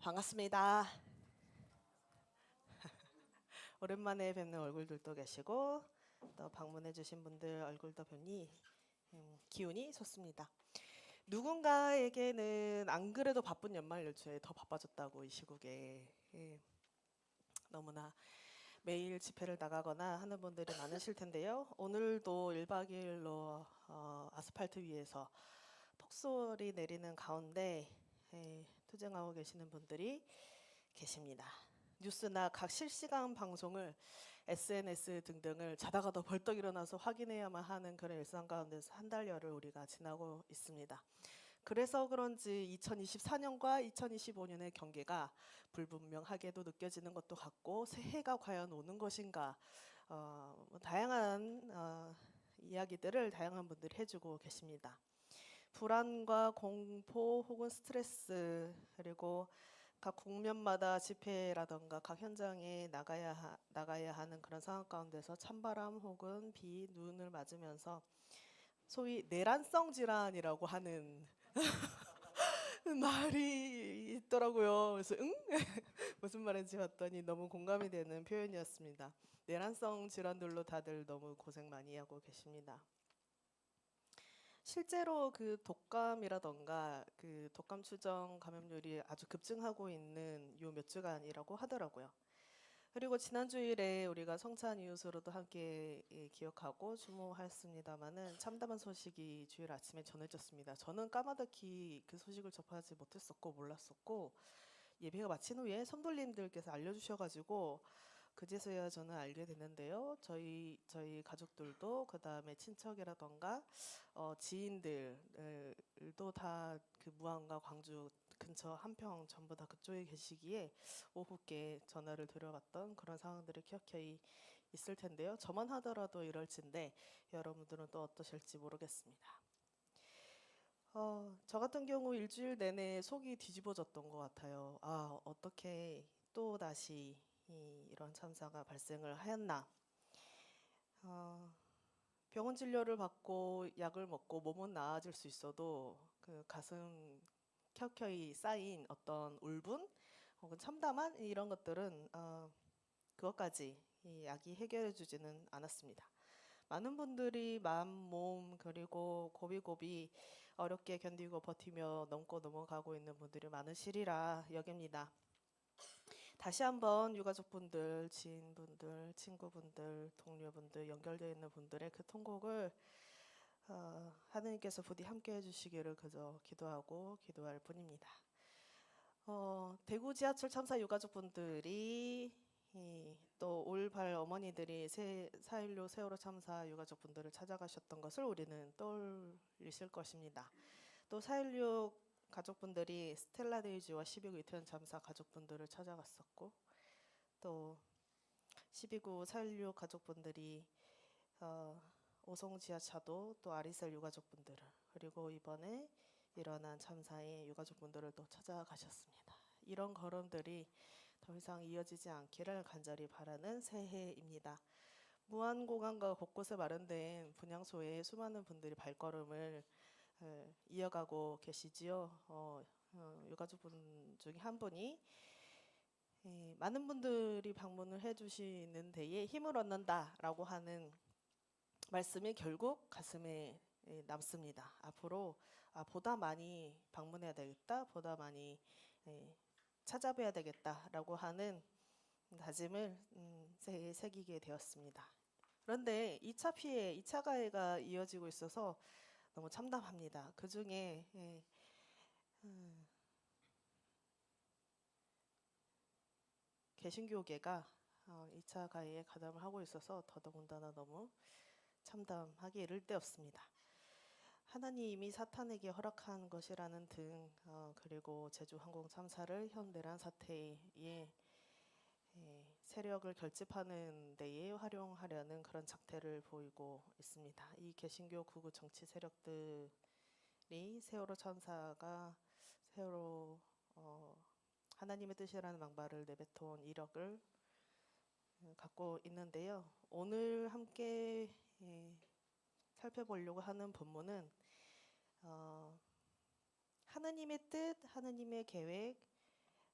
반갑습니다. 오랜만에 뵙는 얼굴들도 계시고 또 방문해주신 분들 얼굴도 뵈니 음, 기운이 좋습니다. 누군가에게는 안 그래도 바쁜 연말 연초에 더 바빠졌다고 이 시국에 예, 너무나 매일 집회를 나가거나 하는 분들이 많으실 텐데요. 오늘도 1박 2일로 어, 아스팔트 위에서 폭설이 내리는 가운데 예, 투쟁하고 계시는 분들이 계십니다. 뉴스나 각 실시간 방송을 SNS 등등을 자다가도 벌떡 일어나서 확인해야만 하는 그런 일상 가운데서 한 달여를 우리가 지나고 있습니다. 그래서 그런지 2024년과 2025년의 경계가 불분명하게도 느껴지는 것도 같고 새해가 과연 오는 것인가 어, 뭐 다양한 어, 이야기들을 다양한 분들이 해주고 계십니다. 불안과 공포 혹은 스트레스 그리고 각 국면마다 집회라던가 각 현장에 나가야 하, 나가야 하는 그런 상황 가운데서 찬바람 혹은 비 눈을 맞으면서 소위 내란성 질환이라고 하는 말이 있더라고요. 그래서 응 무슨 말인지 봤더니 너무 공감이 되는 표현이었습니다. 내란성 질환들로 다들 너무 고생 많이 하고 계십니다. 실제로 그 독감이라던가 그 독감 추정 감염률이 아주 급증하고 있는 요 몇 주간이라고 하더라고요. 그리고 지난 주일에 우리가 성찬 이웃으로도 함께 예, 기억하고 추모하였습니다마는 참담한 소식이 주일 아침에 전해졌습니다. 저는 까마득히 그 소식을 접하지 못했었고 몰랐었고 예배가 마친 후에 성도님들께서 알려주셔가지고 그제서야 저는 알게 됐는데요. 저희 저희 가족들도 그 다음에 친척이라던가 어, 지인들도 다 그 무안과 광주 근처 한평 전부 다 그쪽에 계시기에 오후께 전화를 드려봤던 그런 상황들이 기억해 있을 텐데요. 저만 하더라도 이럴진데 여러분들은 또 어떠실지 모르겠습니다. 어, 저 같은 경우 일주일 내내 속이 뒤집어졌던 것 같아요. 아, 어떻게 또 다시 이, 이런 참사가 발생을 하였나? 어, 병원 진료를 받고 약을 먹고 몸은 나아질 수 있어도 그 가슴 켜켜이 쌓인 어떤 울분 혹은 참담한 이런 것들은 어, 그것까지 이 약이 해결해 주지는 않았습니다. 많은 분들이 마음, 몸 그리고 고비고비 어렵게 견디고 버티며 넘고 넘어가고 있는 분들이 많으시리라 여깁니다. 다시 한번 유가족분들, 지인분들, 친구분들, 동료분들 연결되어 있는 분들의 그 통곡을 어, 하느님께서 부디 함께 해주시기를 그저 기도하고 기도할 뿐입니다. 어, 대구 지하철 참사 유가족분들이 또 올발 어머니들이 새, 4.16 세월호 참사 유가족분들을 찾아가셨던 것을 우리는 떠올리실 것입니다. 또4.16 가족분들이 스텔라 데이지와 12구 이태원 참사 가족분들을 찾아갔었고 또 12구 4.16 가족분들이 어, 오송 지하차도 또 아리셀 유가족분들을 그리고 이번에 일어난 참사의 유가족분들을 또 찾아가셨습니다. 이런 걸음들이 더 이상 이어지지 않기를 간절히 바라는 새해입니다. 무한공간과 곳곳에 마련된 분향소에 수많은 분들이 발걸음을 에, 이어가고 계시지요. 어, 어, 유가족분 중에 한 분이 에, 많은 분들이 방문을 해주시는 데에 힘을 얻는다라고 하는 말씀이 결국 가슴에 에, 남습니다. 앞으로 아, 보다 많이 방문해야 되겠다, 보다 많이 에, 찾아뵈야 되겠다라고 하는 다짐을 음, 새기게 되었습니다. 그런데 2차 피해, 2차 가해가 이어지고 있어서 너무 참담합니다. 그 중에 예, 음, 개신교계가 어, 2차 가해에 가담을 하고 있어서 더더군다나 너무 참담하게 이를 데 없습니다. 하나님이 사탄에게 허락한 것이라는 등 어, 그리고 제주 항공 참사를 현 내란 사태에 예, 세력을 결집하는 데에 활용하려는 그런 작태를 보이고 있습니다. 이 개신교 구구 정치 세력들이 세월호 천사가 세월호 어, 하나님의 뜻이라는 망발을 내뱉어온 이력을 어, 갖고 있는데요. 오늘 함께 예, 살펴보려고 하는 본문은 어, 하나님의 뜻, 하나님의 계획,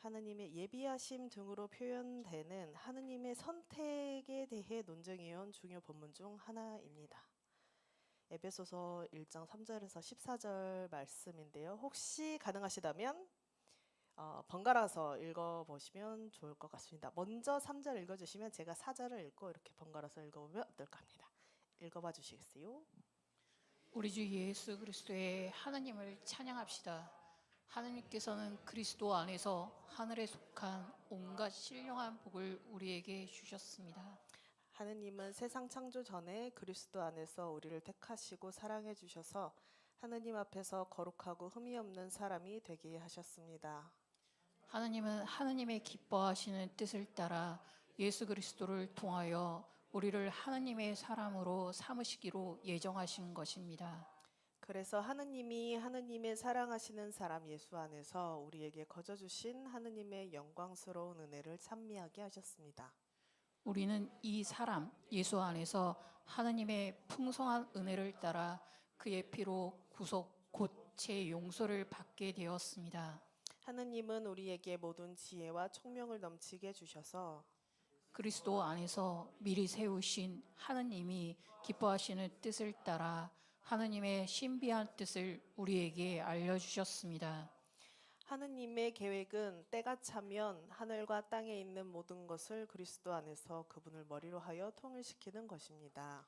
하느님의 예비하심 등으로 표현되는 하느님의 선택에 대해 논쟁해온 중요 본문 중 하나입니다. 에베소서 1장 3절에서 14절 말씀인데요. 혹시 가능하시다면 어, 번갈아서 읽어보시면 좋을 것 같습니다. 먼저 3절 읽어주시면 제가 4절을 읽고 이렇게 번갈아서 읽어보면 어떨까 합니다. 읽어봐 주시겠어요? 우리 주 예수 그리스도의 하나님을 찬양합시다. 하나님께서는 그리스도 안에서 하늘에 속한 온갖 신령한 복을 우리에게 주셨습니다. 하느님은 세상 창조 전에 그리스도 안에서 우리를 택하시고 사랑해 주셔서 하느님 앞에서 거룩하고 흠이 없는 사람이 되게 하셨습니다. 하나님은 하나님의 기뻐하시는 뜻을 따라 예수 그리스도를 통하여 우리를 하나님의 사람으로 삼으시기로 예정하신 것입니다. 그래서 하느님이 하느님의 사랑하시는 사람 예수 안에서 우리에게 거저 주신 하느님의 영광스러운 은혜를 찬미하게 하셨습니다. 우리는 이 사람 예수 안에서 하나님의 풍성한 은혜를 따라 그의 피로 구속 곧 제 용서를 받게 되었습니다. 하느님은 우리에게 모든 지혜와 총명을 넘치게 주셔서 그리스도 안에서 미리 세우신 하느님이 기뻐하시는 뜻을 따라 하느님의 신비한 뜻을 우리에게 알려주셨습니다. 하느님의 계획은 때가 차면 하늘과 땅에 있는 모든 것을 그리스도 안에서 그분을 머리로 하여 통일시키는 것입니다.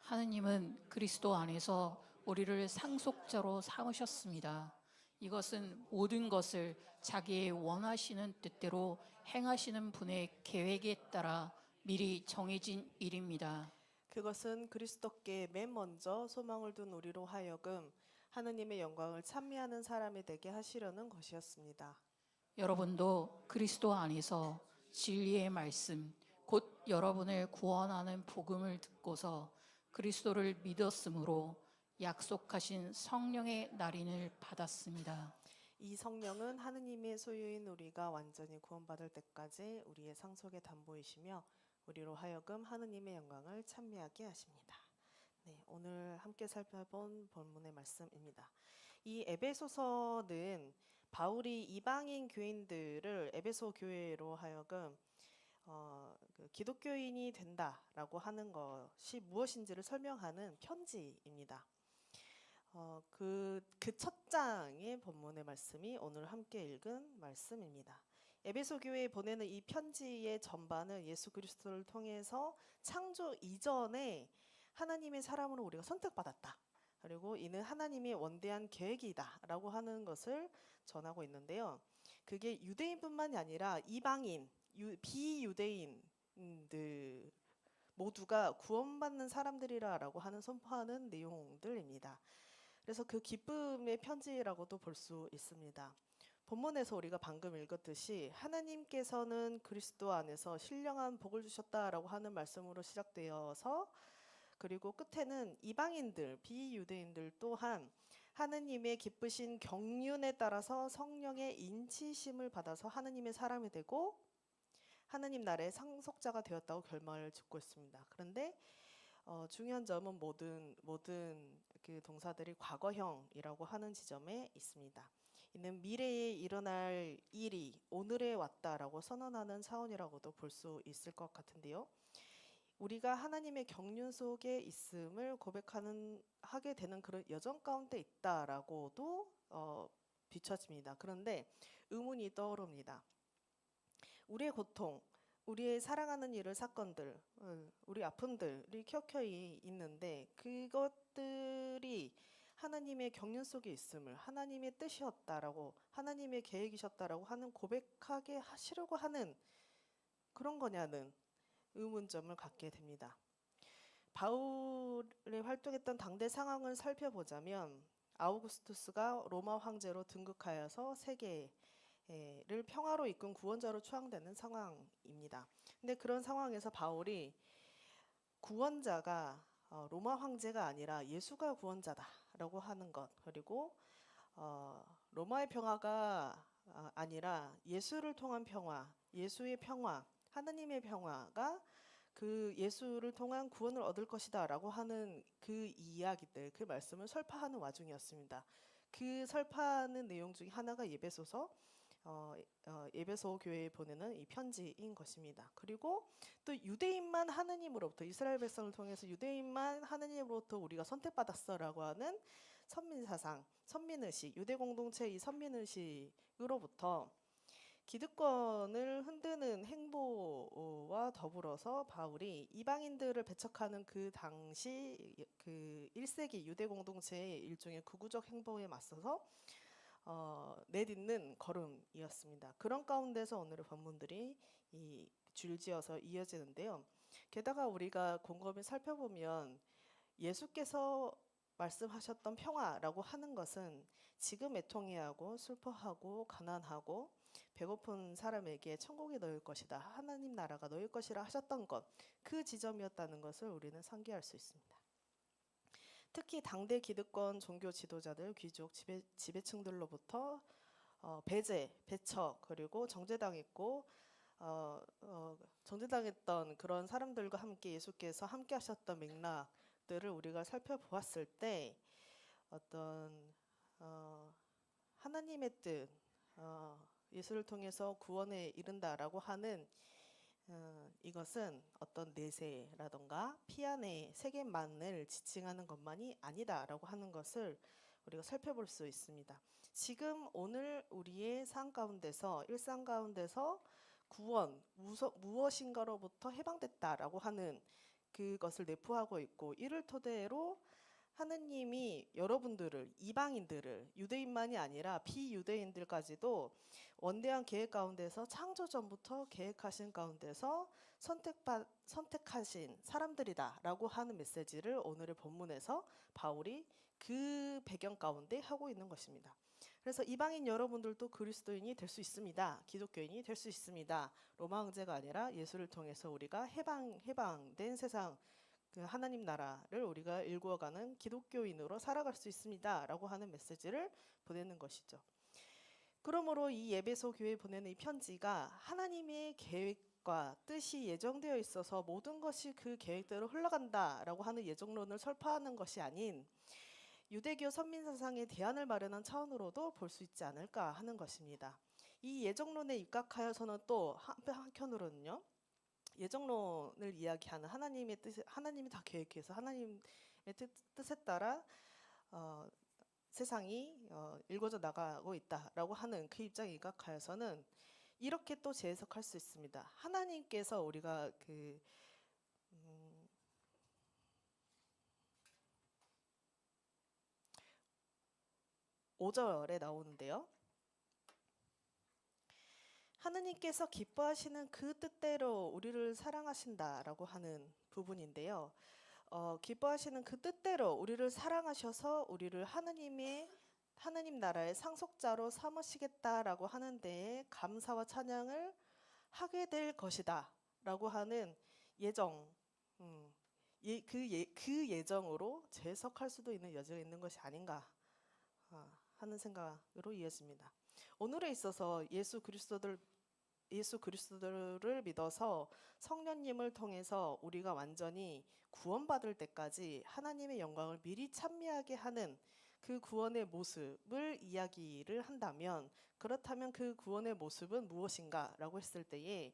하느님은 그리스도 안에서 우리를 상속자로 삼으셨습니다. 이것은 모든 것을 자기의 원하시는 뜻대로 행하시는 분의 계획에 따라 미리 정해진 일입니다. 그것은 그리스도께 맨 먼저 소망을 둔 우리로 하여금 하느님의 영광을 찬미하는 사람이 되게 하시려는 것이었습니다. 여러분도 그리스도 안에서 진리의 말씀, 곧 여러분을 구원하는 복음을 듣고서 그리스도를 믿었으므로 약속하신 성령의 날인을 받았습니다. 이 성령은 하느님의 소유인 우리가 완전히 구원받을 때까지 우리의 상속의 담보이시며 우리로 하여금 하느님의 영광을 찬미하게 하십니다. 네, 오늘 함께 살펴본 본문의 말씀입니다. 이 에베소서는 바울이 이방인 교인들을 에베소 교회로 하여금 어, 그 기독교인이 된다라고 하는 것이 무엇인지를 설명하는 편지입니다. 어, 그, 그 첫 장의 본문의 말씀이 오늘 함께 읽은 말씀입니다. 에베소 교회에 보내는 이 편지의 전반은 예수 그리스도를 통해서 창조 이전에 하나님의 사람으로 우리가 선택받았다. 그리고 이는 하나님의 원대한 계획이다라고 하는 것을 전하고 있는데요. 그게 유대인뿐만이 아니라 이방인, 유, 비유대인들 모두가 구원받는 사람들이라라고 하는 선포하는 내용들입니다. 그래서 그 기쁨의 편지라고도 볼 수 있습니다. 본문에서 우리가 방금 읽었듯이 하나님께서는 그리스도 안에서 신령한 복을 주셨다라고 하는 말씀으로 시작되어서 그리고 끝에는 이방인들, 비유대인들 또한 하느님의 기쁘신 경륜에 따라서 성령의 인치심을 받아서 하느님의 사람이 되고 하느님 나라의 상속자가 되었다고 결말을 짓고 있습니다. 그런데 어, 중요한 점은 모든 모든 그 동사들이 과거형이라고 하는 지점에 있습니다. 이는 미래에 일어날 일이 오늘에 왔다라고 선언하는 차원이라고도 볼 수 있을 것 같은데요. 우리가 하나님의 경륜 속에 있음을 고백하는 하게 되는 그런 여정 가운데 있다라고도 어, 비춰집니다. 그런데 의문이 떠오릅니다. 우리의 고통, 우리의 사랑하는 일을 사건들, 어, 우리 아픔들이 켜켜이 있는데 그것들이 하나님의 경륜 속에 있음을 하나님의 뜻이었다라고 하나님의 계획이셨다라고 하는 고백하게 하시려고 하는 그런 거냐는 의문점을 갖게 됩니다. 바울이 활동했던 당대 상황을 살펴보자면 아우구스투스가 로마 황제로 등극하여서 세계를 평화로 이끈 구원자로 추앙되는 상황입니다. 근데 그런 상황에서 바울이 구원자가 어, 로마 황제가 아니라 예수가 구원자다 라고 하는 것 그리고 어, 로마의 평화가 아, 아니라 예수를 통한 평화, 예수의 평화, 하나님의 평화가 그 예수를 통한 구원을 얻을 것이다라고 하는 그 이야기들, 그 말씀을 설파하는 와중이었습니다. 그 설파하는 내용 중에 하나가 예배소서 어, 어, 예배소 교회에 보내는 이 편지인 것입니다. 그리고 또 유대인만 하느님으로부터 이스라엘 백성을 통해서 유대인만 하느님으로부터 우리가 선택받았어라고 하는 선민 사상, 선민 의식, 유대 공동체 이 선민 의식으로부터 기득권을 흔드는 행보와 더불어서 바울이 이방인들을 배척하는 그 당시 그 1세기 유대 공동체의 일종의 극우적 행보에 맞서서 어, 내딛는 걸음이었습니다. 그런 가운데서 오늘의 본문들이 이 줄지어서 이어지는데요. 게다가 우리가 곰곰이 살펴보면 예수께서 말씀하셨던 평화라고 하는 것은 지금 애통해하고 슬퍼하고 가난하고 배고픈 사람에게 천국이 너일 것이다. 하나님 나라가 너일 것이라 하셨던 것. 그 지점이었다는 것을 우리는 상기할 수 있습니다. 특히 당대 기득권 종교 지도자들, 귀족, 지배, 지배층들로부터 어, 배제, 배척 그리고 정죄당했고 어, 어, 정죄당했던 그런 사람들과 함께 예수께서 함께 하셨던 맥락들을 우리가 살펴보았을 때 어떤 어, 하나님의 뜻, 어, 예수를 통해서 구원에 이른다라고 하는 어, 이것은 어떤 내세라던가 피안의 세계만을 지칭하는 것만이 아니다라고 하는 것을 우리가 살펴볼 수 있습니다. 지금 오늘 우리의 삶 가운데서 일상 가운데서 구원 무엇인가로부터 해방됐다라고 하는 그것을 내포하고 있고 이를 토대로 하느님이 여러분들을 이방인들을 유대인만이 아니라 비유대인들까지도 원대한 계획 가운데서 창조 전부터 계획하신 가운데서 선택받 선택하신 사람들이다라고 하는 메시지를 오늘의 본문에서 바울이 그 배경 가운데 하고 있는 것입니다. 그래서 이방인 여러분들도 그리스도인이 될 수 있습니다. 기독교인이 될 수 있습니다. 로마 황제가 아니라 예수를 통해서 우리가 해방 해방된 세상 그 하나님 나라를 우리가 일구어가는 기독교인으로 살아갈 수 있습니다라고 하는 메시지를 보내는 것이죠. 그러므로 이 예배소 교회에 보내는 이 편지가 하나님의 계획과 뜻이 예정되어 있어서 모든 것이 그 계획대로 흘러간다라고 하는 예정론을 설파하는 것이 아닌 유대교 선민 사상의 대안을 마련한 차원으로도 볼 수 있지 않을까 하는 것입니다. 이 예정론에 입각하여서는 또 한편으로는요. 예정론을 이야기하는 하나님의 뜻, 하나님이 다 계획해서 하나님의 뜻, 뜻에 따라 어, 세상이 어, 일궈져 나가고 있다라고 하는 그 입장에 입각하여서는 이렇게 또 재해석할 수 있습니다. 하나님께서 우리가 그 음, 오절에 나오는데요. 하느님께서 기뻐하시는 그 뜻대로 우리를 사랑하신다라고 하는 부분인데요. 어, 기뻐하시는 그 뜻대로 우리를 사랑하셔서 우리를 하느님의 하느님 나라의 상속자로 삼으시겠다라고 하는 데에 감사와 찬양을 하게 될 것이다라고 하는 예정, 음, 예, 그, 예, 그 예정으로 재해석할 수도 있는 여지가 있는 것이 아닌가 아, 하는 생각으로 이어집니다. 오늘에 있어서 예수 그리스도들 예수 그리스도를 믿어서 성령님을 통해서 우리가 완전히 구원받을 때까지 하나님의 영광을 미리 찬미하게 하는 그 구원의 모습을 이야기를 한다면 그렇다면 그 구원의 모습은 무엇인가라고 했을 때에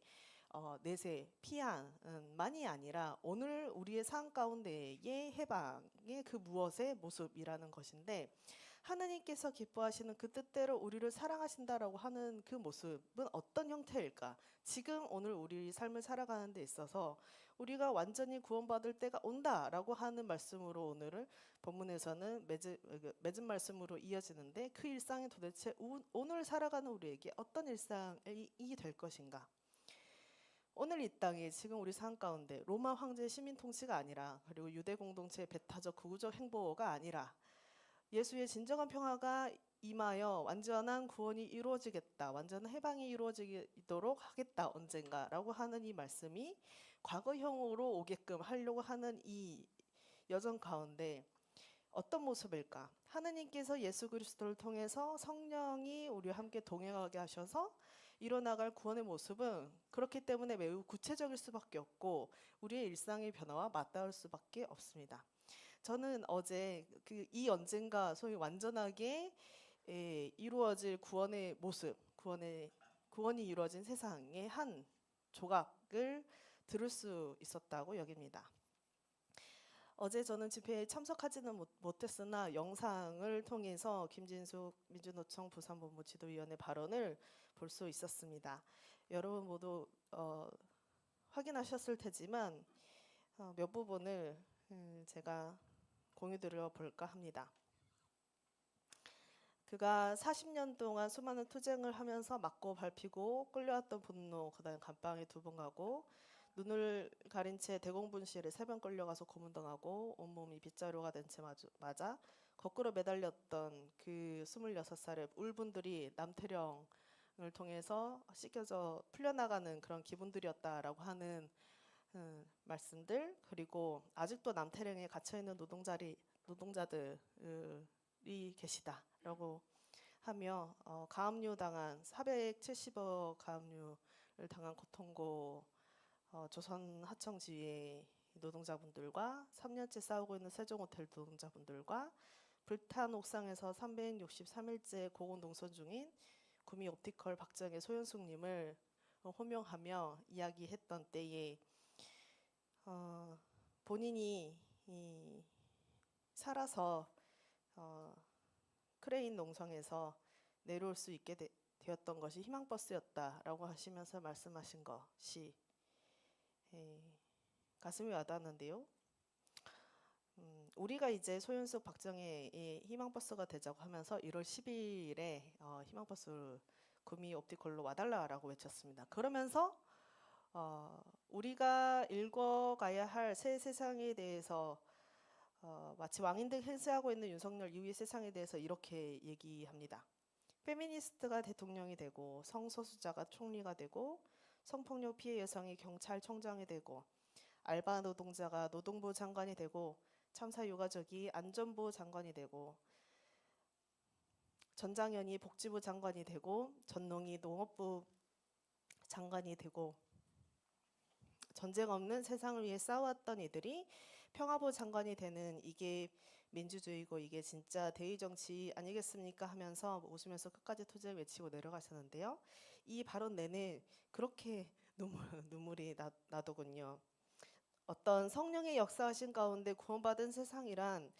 어, 내세 피안만이 아니라 오늘 우리의 삶 가운데의 해방의 그 무엇의 모습이라는 것인데 하나님께서 기뻐하시는 그 뜻대로 우리를 사랑하신다라고 하는 그 모습은 어떤 형태일까? 지금 오늘 우리 삶을 살아가는 데 있어서 우리가 완전히 구원받을 때가 온다라고 하는 말씀으로 오늘을 본문에서는 맺은, 맺은 말씀으로 이어지는데 그 일상이 도대체 우- 오늘 살아가는 우리에게 어떤 일상이 될 것인가? 오늘 이 땅에 지금 우리 삶 가운데 로마 황제 시민 통치가 아니라 그리고 유대 공동체의 배타적 극우적 행보가 아니라 예수의 진정한 평화가 임하여 완전한 구원이 이루어지겠다, 완전한 해방이 이루어지도록 하겠다 언젠가라고 하는 이 말씀이 과거형으로 오게끔 하려고 하는 이 여정 가운데 어떤 모습일까? 하느님께서 예수 그리스도를 통해서 성령이 우리와 함께 동행하게 하셔서 이뤄나갈 구원의 모습은 그렇기 때문에 매우 구체적일 수밖에 없고 우리의 일상의 변화와 맞닿을 수밖에 없습니다. 저는 어제 그 이 언젠가 소위 완전하게 에, 이루어질 구원의 모습, 구원의 구원이 이루어진 세상의 한 조각을 들을 수 있었다고 여깁니다. 어제 저는 집회에 참석하지는 못- 못했으나 영상을 통해서 김진숙 민주노총 부산본부 지도위원회 발언을 볼 수 있었습니다. 여러분 모두 어, 확인하셨을 테지만 어, 몇 부분을 음, 제가 공유 드려 볼까 합니다. 그가 40년 동안 수많은 투쟁을 하면서 맞고 밟히고 끌려왔던 분노, 그다음 감방에 두 번 가고 눈을 가린 채 대공분실에 세 번 끌려가서 고문당하고 온몸이 빗자루가 된 채 맞아 거꾸로 매달렸던 그 26살의 울분들이 남태령을 통해서 씻겨져 풀려나가는 그런 기분들이었다라고 하는 음, 말씀들 그리고 아직도 남태령에 갇혀 있는 노동자리 노동자들이 계시다라고 하며 어, 가압류 당한 470억 가압류를 당한 고통고 어, 조선 하청지회 노동자분들과 3년째 싸우고 있는 세종 호텔 노동자분들과 불탄 옥상에서 363일째 고공 농선 중인 구미 옵티컬 박정희 소연숙님을 어, 호명하며 이야기했던 때에 어, 본인이 이, 살아서 어, 크레인 농성에서 내려올 수 있게 되, 되었던 것이 희망버스였다라고 하시면서 말씀하신 것이 에, 가슴이 와닿는데요. 음, 우리가 이제 소윤숙 박정희의 희망버스가 되자고 하면서 1월 10일에 어, 희망버스 구미 옵티컬로 와달라라고 외쳤습니다. 그러면서 어, 우리가 읽어가야 할 새 세상에 대해서 어, 마치 왕인들 행세하고 있는 윤석열 이후의 세상에 대해서 이렇게 얘기합니다. 페미니스트가 대통령이 되고 성소수자가 총리가 되고 성폭력 피해 여성이 경찰청장이 되고 알바 노동자가 노동부 장관이 되고 참사 유가족이 안전부 장관이 되고 전장현이 복지부 장관이 되고 전농이 농업부 장관이 되고 전쟁 없는 세상을 위해 싸웠던 이들이 평화부 장관이 되는 이게 민주주의고 이게 진짜 대의 정치 아니겠습니까 하면서 웃으면서 끝까지 투쟁 외치고 내려가셨는데요. 이 발언 내내 그렇게 눈물, 눈물이 나, 나더군요. 어떤 성령의 역사하신 가운데 구원받은 세상이란 어,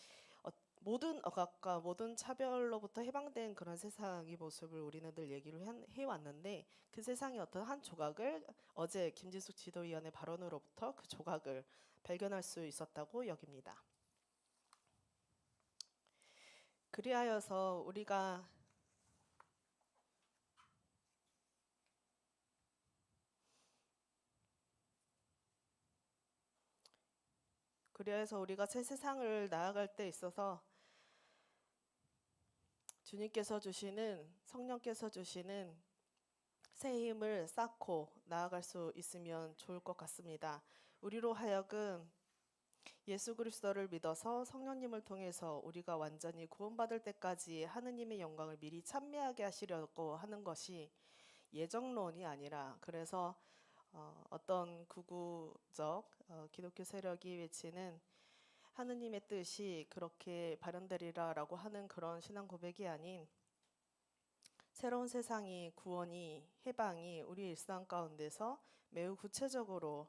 모든 억압과 모든 차별로부터 해방된 그런 세상의 모습을 우리는 늘 얘기를 한- 해왔는데 그 세상의 어떤 한 조각을 어제 김진숙 지도위원의 발언으로부터 그 조각을 발견할 수 있었다고 여깁니다. 그리하여서 우리가 그리하여서 우리가 새 세상을 나아갈 때 있어서 주님께서 주시는 성령께서 주시는 새 힘을 쌓고 나아갈 수 있으면 좋을 것 같습니다. 우리로 하여금 예수 그리스도를 믿어서 성령님을 통해서 우리가 완전히 구원받을 때까지 하느님의 영광을 미리 찬미하게 하시려고 하는 것이 예정론이 아니라 그래서 어, 어떤 구구적 어, 기독교 세력이 외치는 하느님의 뜻이 그렇게 발현되리라라고 하는 그런 신앙 고백이 아닌 새로운 세상이 구원이 해방이 우리 일상 가운데서 매우 구체적으로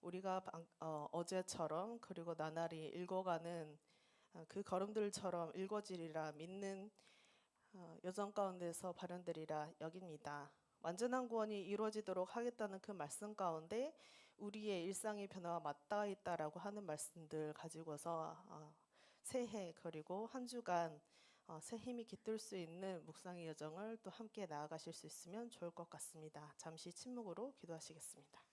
우리가 방- 어, 어제처럼 그리고 나날이 읽어가는 어, 그 걸음들처럼 읽어지리라 믿는 어, 여정 가운데서 발현되리라 여깁니다. 완전한 구원이 이루어지도록 하겠다는 그 말씀 가운데 우리의 일상의 변화와 맞닿아 있다라고 하는 말씀들 가지고서 어, 새해 그리고 한 주간 어, 새 힘이 깃들 수 있는 묵상의 여정을 또 함께 나아가실 수 있으면 좋을 것 같습니다. 잠시 침묵으로 기도하시겠습니다.